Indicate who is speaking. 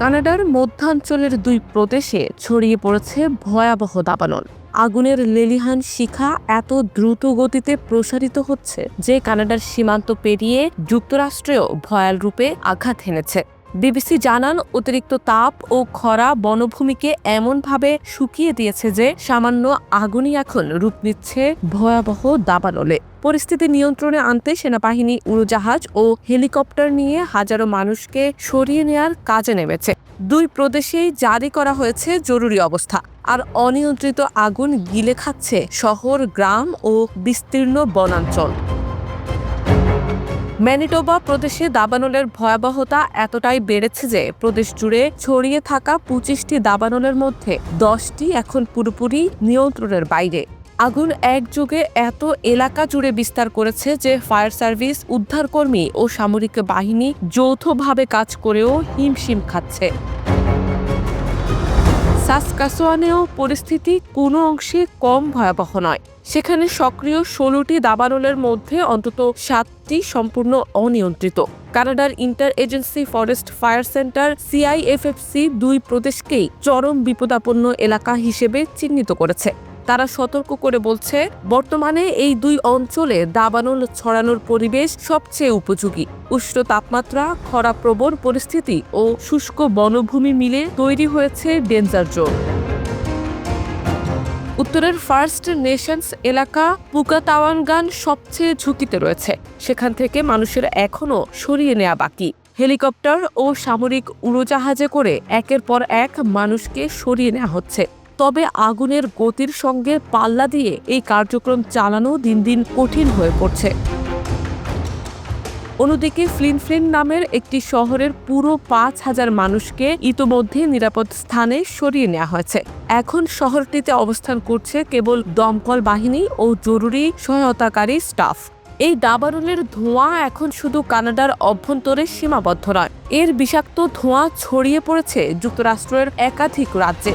Speaker 1: কানাডার মধ্যাঞ্চলের দুই প্রদেশে ছড়িয়ে পড়েছে ভয়াবহ দাবানল। আগুনের লেলিহান শিখা এত দ্রুত গতিতে প্রসারিত হচ্ছে যে কানাডার সীমান্ত পেরিয়ে যুক্তরাষ্ট্রেও ভয়াল রূপে আঘাত হেনেছে। বিবিসি জানান, অতিরিক্ত তাপ ও খরা বনভূমিকে এমনভাবে শুকিয়ে দিয়েছে যে সামান্য আগুনই এখন রূপ নিচ্ছে ভয়াবহ দাবানলে। পরিস্থিতি নিয়ন্ত্রণে আনতে সেনাবাহিনী, উড়োজাহাজ ও হেলিকপ্টার নিয়ে হাজারো মানুষকে সরিয়ে নেয়ার কাজে নেমেছে। দুই প্রদেশেই জারি করা হয়েছে জরুরি অবস্থা। আর অনিয়ন্ত্রিত আগুন গিলে খাচ্ছে শহর, গ্রাম ও বিস্তীর্ণ বনাঞ্চল। ম্যানিটোবা প্রদেশে দাবানলের ভয়াবহতা এতটাই বেড়েছে যে প্রদেশ জুড়ে ছড়িয়ে থাকা পঁচিশটি দাবানলের মধ্যে দশটি এখন পুরোপুরি নিয়ন্ত্রণের বাইরে। আগুন একযোগে এত এলাকা জুড়ে বিস্তার করেছে যে ফায়ার সার্ভিস, উদ্ধারকর্মী ও সামরিক বাহিনী যৌথভাবে কাজ করেও হিমশিম খাচ্ছে। সাসকাসোয়ানেও পরিস্থিতি কোনো অংশে কম ভয়াবহ নয়। সেখানে সক্রিয় ষোলোটি দাবানলের মধ্যে অন্তত সাতটি সম্পূর্ণ অনিয়ন্ত্রিত। কানাডার inter agency forest fire centre CIFFC দুই প্রদেশকেই চরম বিপদাপন্ন এলাকা হিসেবে চিহ্নিত করেছে। তারা সতর্ক করে বলছে, বর্তমানে এই দুই অঞ্চলে দাবানল ছড়ানোর পরিবেশ সবচেয়ে উপযোগী। উষ্ণ তাপমাত্রা খরাপ্রবণ পরিস্থিতি ও শুষ্ক বনভূমি মিলে তৈরি হয়েছে ডেঞ্জার জোন। উত্তরের ফার্স্ট নেশনস এলাকা পুকাতাওয়ানগান সবচেয়ে ঝুঁকিতে রয়েছে। সেখান থেকে মানুষের এখনও সরিয়ে নেওয়া বাকি। হেলিকপ্টার ও সামরিক উড়োজাহাজে করে একের পর এক মানুষকে সরিয়ে নেওয়া হচ্ছে। তবে আগুনের গতির সঙ্গে পাল্লা দিয়ে এই কার্যক্রম চালানো দিন দিন কঠিন হয়ে পড়ছে। অন্যদিকে ফ্লিনফ্লিন নামের একটি শহরের পুরো পাঁচ হাজার মানুষকে ইতোমধ্যে নিরাপদ স্থানে সরিয়ে নেওয়া হয়েছে। এখন শহরটিতে অবস্থান করছে কেবল দমকল বাহিনী ও জরুরি সহায়তাকারী স্টাফ। এই দাবানলের ধোঁয়া এখন শুধু কানাডার অভ্যন্তরে সীমাবদ্ধ নয়। এর বিষাক্ত ধোঁয়া ছড়িয়ে পড়েছে যুক্তরাষ্ট্রের একাধিক রাজ্যে।